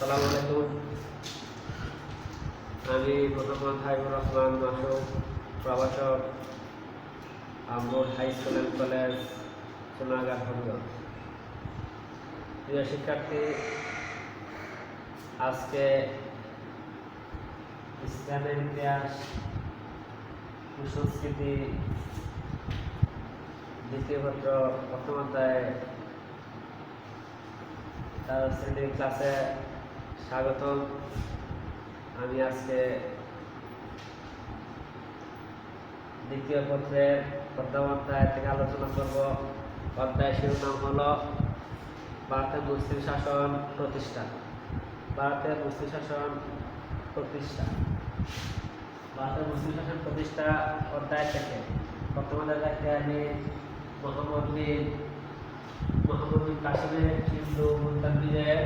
আলাইকুম। আমি মোহাম্মদ হাইবুর রহমান মাসুক প্রভাষক Amrul high school and college Sonagar Habiganj প্রিয় শিক্ষার্থী, আজকে ইসলামের ইতিহাস, কুসংস্কৃতি, দ্বিতীয় পত্র, প্রথম অধ্যায়, তার শ্রেণির ক্লাসে স্বাগতম। আমি আজকে দ্বিতীয় পত্রের প্রথম অধ্যায় থেকে আলোচনা করব। অধ্যায় শিরোনাম হলো, ভারতের মুসলিম শাসন প্রতিষ্ঠা। ভারতের মুসলিম শাসন প্রতিষ্ঠা। ভারতের মুসলিম শাসন প্রতিষ্ঠা অধ্যায় থেকে। অধ্যায় থেকে আমি মোহাম্মদ বিন মোহাম্মদ বিন কাসিমের হিন্দু মুলতান বিজয়ের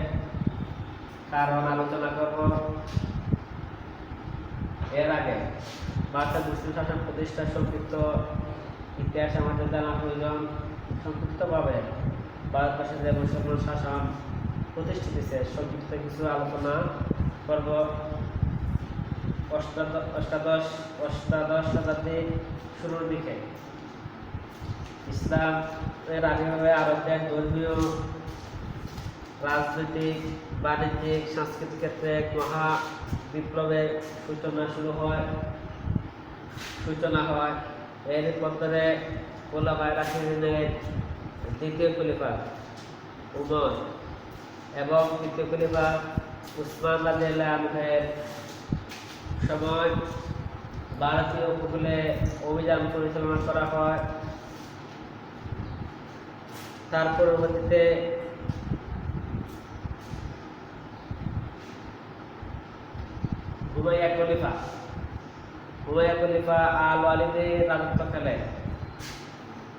কারণ আলোচনা করব এর আগে। ভারতের মুসলিম শাসন প্রতিষ্ঠার সংক্ষিপ্ত ইতিহাস আমাদের জানা প্রয়োজন। সংক্ষিপ্তভাবে ভারতবর্ষে যে মুসলমান শাসন প্রতিষ্ঠিত সংক্ষিপ্ত কিছু আলোচনা করব। অষ্টাদশ অষ্টাদশ শতাব্দী শুরুর দিকে। ইসলাম এর আগেভাবে আরবদের ধর্মীয় রাজনৈতিক, বাণিজ্যিক, সাংস্কৃতিক ক্ষেত্রে এক মহা বিপ্লবের সূচনা শুরু হয়, সূচনা হয়। এর পরে কোলাবাই রাশিদিনের দ্বিতীয় খলিফা উমর এবং তৃতীয় খলিফা উসমান রাজিয়ালের সময় ভারতীয় উপকূলে অভিযান পরিচালনা করা হয়। তার পরবর্তীতে হুমাইয়া খলিফা। হুমাইয়া খলিফা আল ওয়ালিদে রাজত্ব খেলে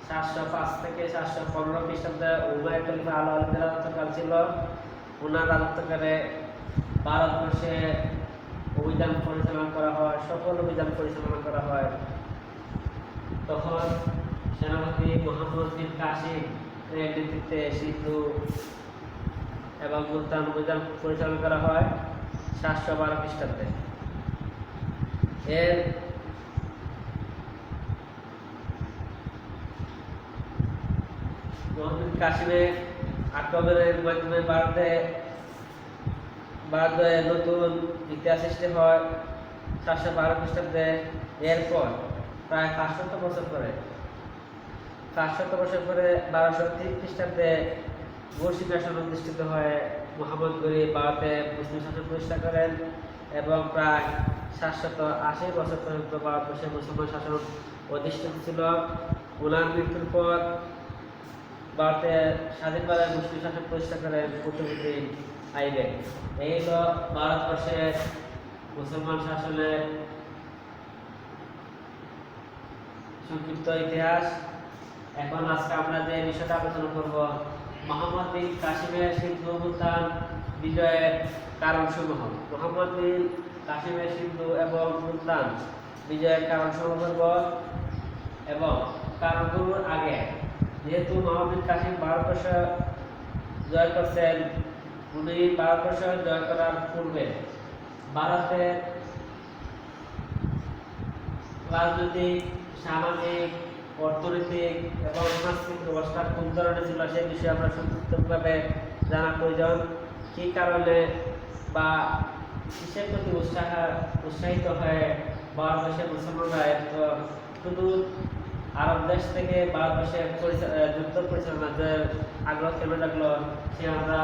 সাতশো পাঁচ থেকে সাতশো পনেরো খ্রিস্টাব্দে হুমাইয়া খলিফা আল ওয়ালিদের রাজত্বকাল ছিল। ওনার রাজত্বকালে ভারতবর্ষে অভিযান পরিচালনা করা হয় সকল অভিযান পরিচালনা করা হয়। তখন সেনাপতি মোহাম্মদ বিন কাসিম নেতৃত্বে সিন্ধু এবং মুলতান অভিযান পরিচালনা করা হয় সাতশো বারো খ্রিস্টাব্দে। এর কাসিমের আক্রমণের মাধ্যমে ভারতে ভারতে নতুন ইতিহাস সৃষ্টি হয় সাতশো বারো খ্রিস্টাব্দে। এরপর প্রায় পাঁচশত বছর পরে পাঁচশত বছর পরে বারোশো তিন খ্রিস্টাব্দে মুর্শিদ শাসন প্রতিষ্ঠিত হয়ে। মোহাম্মদ গরিব ভারতে মুসলিম শাসন প্রতিষ্ঠা করেন। এবং প্রায় সাতশত আশি বছর পর্যন্ত ভারতবর্ষে মুসলমান শাসন অধিষ্ঠিত ছিল। ওনার মৃত্যুর পর ভারতে স্বাধীনভাবে মুসলিম শাসন প্রতিষ্ঠা করেন কুতুবুদ্দিন আইবেক এই হলো ভারতবর্ষের মুসলমান শাসনের সংক্ষিপ্ত ইতিহাস। এখন আজকে আমরা যে বিষয়টা আলোচনা করব, মোহাম্মদ বিন কাশিমের সিন্ধু মুলতান বিজয়ের কারণসমূহ। মোহাম্মদ বিন কাশিমের সিন্ধু এবং মুলতান বিজয়ের কারণসমূহ করব এবং কারণগুলোর আগে। যেহেতু মোহাম্মদ কাশিম ভারতবর্ষ জয় করছেন, উনি ভারতবর্ষ জয় করার পূর্বে ভারতের রাজনৈতিক, সামাজিক, অর্থনৈতিক এবং সাংস্কৃতিক অবস্থা কোন ধরনের ছিল, সে বিষয়ে আমরা সংক্ষিপ্তভাবে জানা প্রয়োজন। কী কারণে বা কিসের প্রতি উৎসাহ, উৎসাহিত হয়ে ভারতবর্ষের মুসলমানরা এত শুধু আরব দেশ থেকে ভারতবর্ষের যুদ্ধ পরিচালনার আগ্রহ কেন থাকল সে আমরা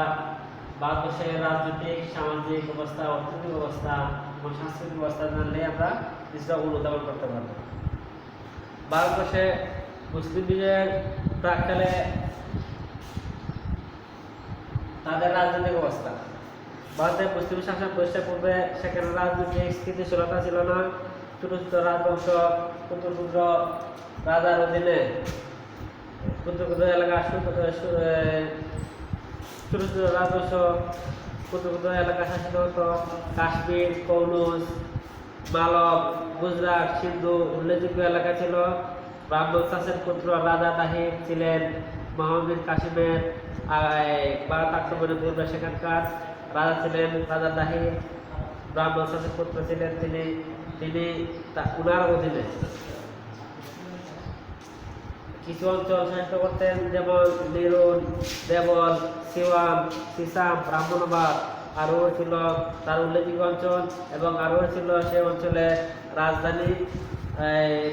ভারতবর্ষের রাজনৈতিক, সামাজিক অবস্থা, অর্থনৈতিক অবস্থা, এবং সাংস্কৃতিক অবস্থা জানলে আমরা কিছুটা অনুধাবন করতে পারব। ভারতবর্ষে মুসলিম বিজয়ের প্রাককালে তাদের রাজনৈতিক অবস্থা। ভারতের মুসলিম শাসন প্রতিষ্ঠা পূর্বে সেখানে রাজনৈতিক স্থিতিশীলতা ছিল না। ছোট রাজবংশ ক্ষুদ্র ক্ষুদ্র রাজার অধীনে ক্ষুদ্র এলাকা ছোট রাজবংশ ক্ষুদ্র এলাকা শাসিত হতো। কাশ্মীর কৌনুজ মালব, গুজরাট, সিন্ধু উল্লেখযোগ্য এলাকা ছিল। ব্রাহ্মণ চাষের পুত্র রাজা তাহির ছিলেন। মোহাম্মদ কাশিমের আক্রমণের পূর্বে সেখানকার রাজা ছিলেন রাজা দাহির ব্রাহ্মণ শাসক পুত্র ছিলেন তিনি। তিনি উনার অধীনে। কিছু অঞ্চল শাসিত করতেন, যেমন নিরুন দেবল, সিওয়ান, সিসাম, ব্রাহ্মণবাদ। আরও ছিল তার উল্লেখযোগ্য অঞ্চল এবং আরও ছিল সে অঞ্চলে রাজধানী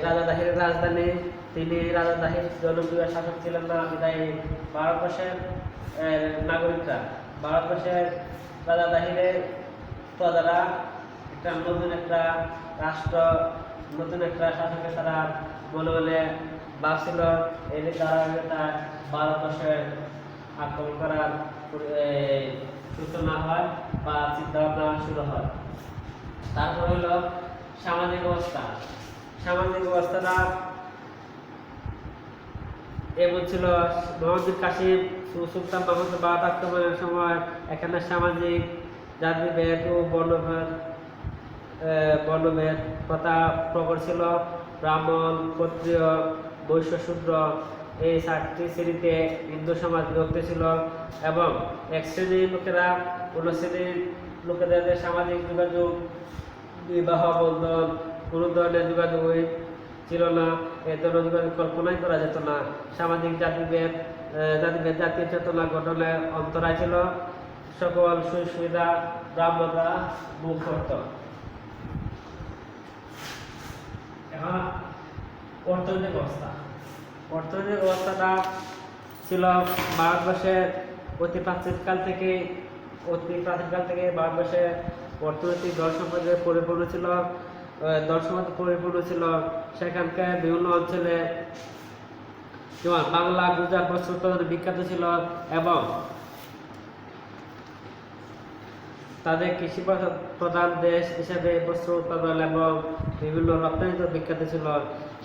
রাজা দাহিরের রাজধানী। তিনি রাজা দাহির জনপ্রিয় শাসক ছিলেন না, বিদায়ী। ভারতবর্ষের নাগরিকরা। ভারতবর্ষের রাজা দাহিরের প্রজারা একটা নতুন একটা রাষ্ট্র, নতুন একটা শাসকের তারা বলে বলে ভাবছিল। এর দ্বারা তার ভারতবর্ষের আক্রমণ করার সূচনা হয় বা চিন্তাভাবনা শুরু হয়। তারপর হলো সামাজিক অবস্থা। সামাজিক অবস্থাটা এবং ছিল মোহাম্মদ কাশিম সু- সুলতান মাহমুদ বাদ আক্রমণের সময় এখানে সামাজিক জাতিভেদ ও বর্ণভেদ বর্ণভেদ প্রথা প্রবল ছিল। ব্রাহ্মণ, ক্ষত্রিয় বৈশ্য শূদ্র এই চারটি শ্রেণীতে হিন্দু সমাজ বিভক্ত ছিল এবং এক শ্রেণির লোকেরা অন্য শ্রেণির লোকেদের সামাজিক যোগাযোগ, বিবাহ বন্ধন, কোনো ধরনের যোগাযোগ ছিল না, এ ধরনের যোগাযোগ কল্পনাই করা যেত না। সামাজিক জাতিভেদ জাতিভেদ, জাতীয় চেতনা গঠনে অন্তরায় ছিল সকল সুযোগ সুবিধা ব্রাহ্মণরা মুখ করত। এখন অর্থনৈতিক অবস্থা। অর্থনৈতিক অবস্থাটা ছিল ভারতবর্ষের অতি প্রাচীনকাল থেকে, অতি প্রাচীনকাল থেকে ভারতবর্ষের অর্থনৈতিক দল সম্পদে পরিপূর্ণ ছিল। আহ, পরিপূর্ণ ছিল সেখানকার বিভিন্ন অঞ্চলে যেমন বাংলা গুজরাট বস্ত্র উৎপাদনে বিখ্যাত ছিল এবং তাদের কৃষি প্রধান দেশ হিসেবে বস্ত্র উৎপাদন এবং বিভিন্ন রপ্তানিতে বিখ্যাত ছিল।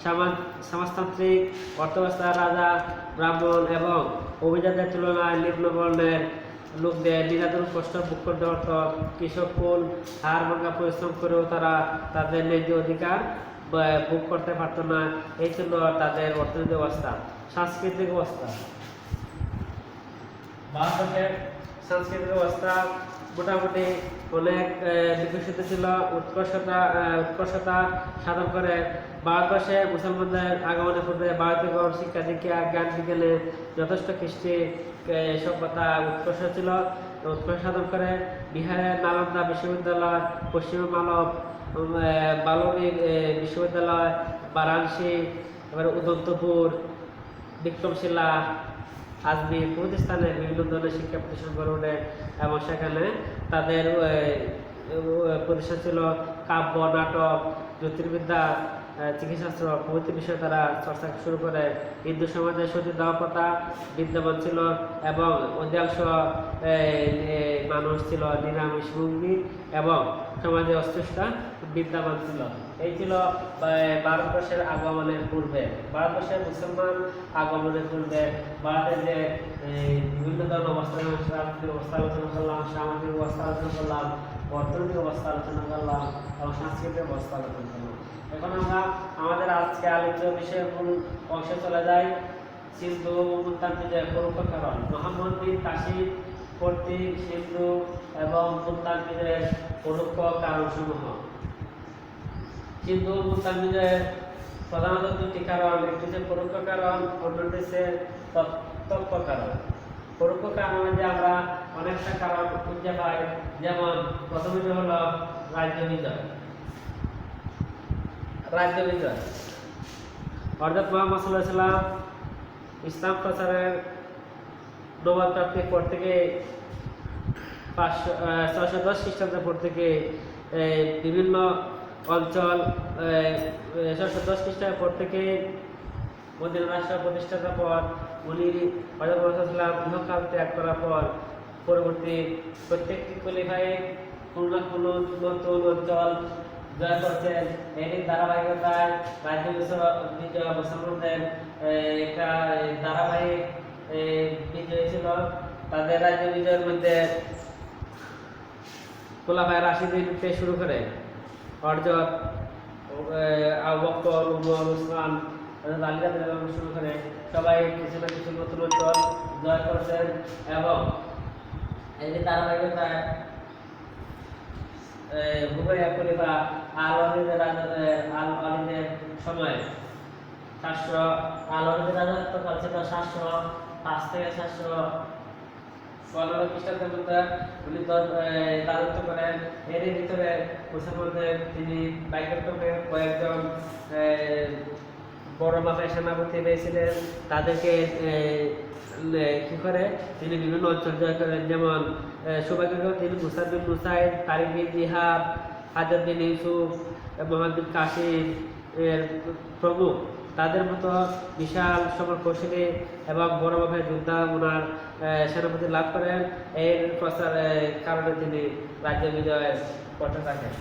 সমাজ সমাজতান্ত্রিক অর্থব্যবস্থা রাজা ব্রাহ্মণ এবং অভিজাতের তুলনায় নিম্ন বর্ণের লোকদের নিরাদন কষ্ট, ভোগ করতে হতো কৃষক কুল হার ভাঙা পরিশ্রম করেও তারা তাদের ন্যায্য অধিকার বা- ভোগ করতে পারতো না। এই জন্য তাদের অর্থনৈতিক অবস্থা, সাংস্কৃতিক অবস্থা। ভারতের সাংস্কৃতিক অবস্থা মোটামুটি অনেক বিকশিত ছিল। উৎকর্ষতা উৎকর্ষতা সাধন করে। ভারতবর্ষে মুসলমানদের আগমনের পূর্বে ভারতীয় শিক্ষা দীক্ষা, জ্ঞান বিজ্ঞানে যথেষ্ট কৃষ্টি সভ্যতা উৎকর্ষ ছিল। উৎকর্ষ সাধন করে বিহারের নালন্দা বিশ্ববিদ্যালয় পশ্চিম মালব উম, বালবিক বিশ্ববিদ্যালয় বারাণসী এবার উদন্তপুর বিক্রমশিলা আজমির প্রতিষ্ঠানে বিভিন্ন ধরনের শিক্ষা প্রতিষ্ঠান গড়ে ওঠে এবং সেখানে তাদের প্রতিষ্ঠান ছিল কাব্য নাটক জ্যোতির্বিদ্যা আহ, চিকিৎসাশাস্ত্র প্রভৃতি বিষয়ে তারা চর্চা শুরু করে। হিন্দু সমাজে সতী দাহ প্রথা বিদ্যমান ছিল এবং অধিকাংশ মানুষ ছিল নিরামিষ এবং সমাজে অস্পৃষ্টা বিদ্যমান ছিল। এই ছিল ভারতবর্ষের আগমনের পূর্বে। ভারতবর্ষের মুসলমান আগমনের পূর্বে ভারতের যে বিভিন্ন ধরনের অবস্থা রাজনৈতিক অবস্থা আলোচনা করলাম সামাজিক অবস্থা আলোচনা করলাম অর্থনৈতিক অবস্থা আলোচনা করলাম, এবং সাংস্কৃতিক অবস্থা আলোচনা করলাম। এখন আমরা আমাদের আজকে আলোচ্য বিষয়ের মূল অংশে চলে যাই। সিন্ধু মুলতানবিজয় পরোক্ষ কারণ মোহাম্মদ বিন কাশিম কর্তৃক সিন্ধু এবং মুলতান বিজয়ের পরোক্ষ কারণসমূহ। সিন্ধু মুলতান বিজয়ের প্রধানত দুটি কারণ। একটি হচ্ছে পরোক্ষ কারণ, অন্যটি হচ্ছে প্রত্যক্ষ কারণ। পরোক্ষ কারণ আমরা অনেকটা কারণ খুঁজে পাই। যেমন প্রথমটি হলো রাজ্য বিজয়। রাজ্য বিজয়। অর্থাৎ মোহাম্মদ সাল্লাহ সাল্লাম ইসলাম প্রচারের নবাব প্রাপ্তির পর থেকে পাঁচশো ছয়শো দশ খ্রিস্টাব্দের পর থেকে বিভিন্ন অঞ্চল ছয়শো দশ খ্রিস্টাব্দের পর থেকে মদিনা রাষ্ট্র প্রতিষ্ঠার পর উনি হজরতাম ইহকাল ত্যাগ করার পর পরবর্তী প্রত্যেকটি কলিফাই কোনো না কোনো নতুন অঞ্চল জয় করছেন। এরই ধারাবাহিকতায় রাজ্য বিজয় মুসলমানদের একটা ধারাবাহিক বিজয় ছিল। তাদের রাজ্য বিজয়ের মধ্যে খোলাফায় রাশিদিন থেকে শুরু করে। অর্জত আবু বকর উমর, উসমান আলী শুরু করে। সবাই কিছু না কিছু জয় করছেন এবং এই যে ধারাবাহিকতায় হুমায়ুন খলিফা আল সময় সাতশো, আল অলিদের রাজত্বকাল ছিল সাতশো, পাঁচ থেকে সাতশো পনেরো খ্রিস্টাব্দের মধ্যে উনি রাজত্ব করেন। এর ভিতরে তিনি বাইকট্টমে কয়েকজন বড় মাপের সেনাপতি পেয়েছিলেন তাদেরকে কি করে? তিনি বিভিন্ন অঞ্চল জয় করেন। যেমন সৌভাগ্য তিনি মুসাদ বিন মুসাইদ তারিক বিন জিহাদ হাজার বিন ইউসুফ মোহাম্মদ কাসিম এর প্রমুখ। তাদের মতো বিশাল সমর কৌশলী এবং বড় মাপের যোদ্ধা ওনার সেনাপতি লাভ করেন। এর প্রচারের কারণে তিনি রাজ্য বিজয় করতে থাকেন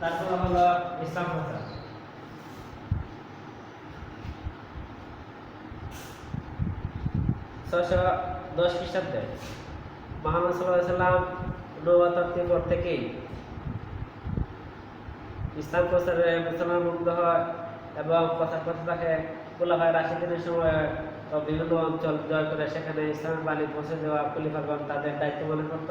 তারপর হলো ইসলাম প্রচার। ছশো দশ খ্রিস্টাব্দে মোহাম্মদ সাল্লাহ সাল্লাম নবতান্ত্রিক পর থেকেই ইসলাম প্রচারে মুসলমান মুগ্ধ হয় এবং কথা কথা থাকে খোলা হয়। রাশিদিনের সময় বিভিন্ন অঞ্চল জয় করে সেখানে ইসলামের বাণী পৌঁছে দেওয়া খলিফাগণ তাদের দায়িত্ব মনে করত।